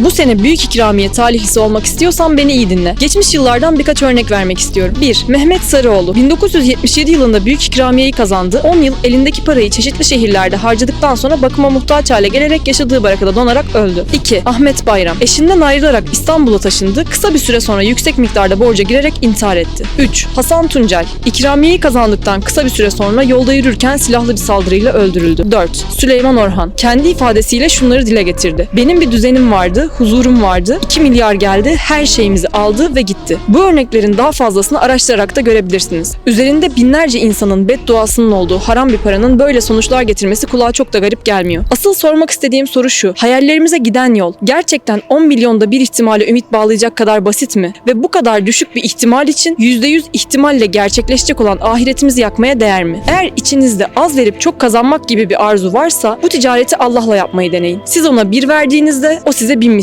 Bu sene büyük ikramiye talihlisi olmak istiyorsan beni iyi dinle. Geçmiş yıllardan birkaç örnek vermek istiyorum. 1. Mehmet Sarıoğlu 1977 yılında büyük ikramiyeyi kazandı. 10 yıl elindeki parayı çeşitli şehirlerde harcadıktan sonra bakıma muhtaç hale gelerek yaşadığı barakada donarak öldü. 2. Ahmet Bayram eşinden ayrılarak İstanbul'a taşındı. Kısa bir süre sonra yüksek miktarda borca girerek intihar etti. 3. Hasan Tuncel ikramiyeyi kazandıktan kısa bir süre sonra yolda yürürken silahlı bir saldırıyla öldürüldü. 4. Süleyman Orhan kendi ifadesiyle şunları dile getirdi. Benim bir düzenim vardı, huzurum vardı. 2 milyar geldi, her şeyimizi aldı ve gitti. Bu örneklerin daha fazlasını araştırarak da görebilirsiniz. Üzerinde binlerce insanın bedduasının olduğu haram bir paranın böyle sonuçlar getirmesi kulağa çok da garip gelmiyor. Asıl sormak istediğim soru şu. Hayallerimize giden yol gerçekten 10 milyonda bir ihtimale ümit bağlayacak kadar basit mi? Ve bu kadar düşük bir ihtimal için %100 ihtimalle gerçekleşecek olan ahiretimizi yakmaya değer mi? Eğer içinizde az verip çok kazanmak gibi bir arzu varsa bu ticareti Allah'la yapmayı deneyin. Siz ona bir verdiğinizde o size bin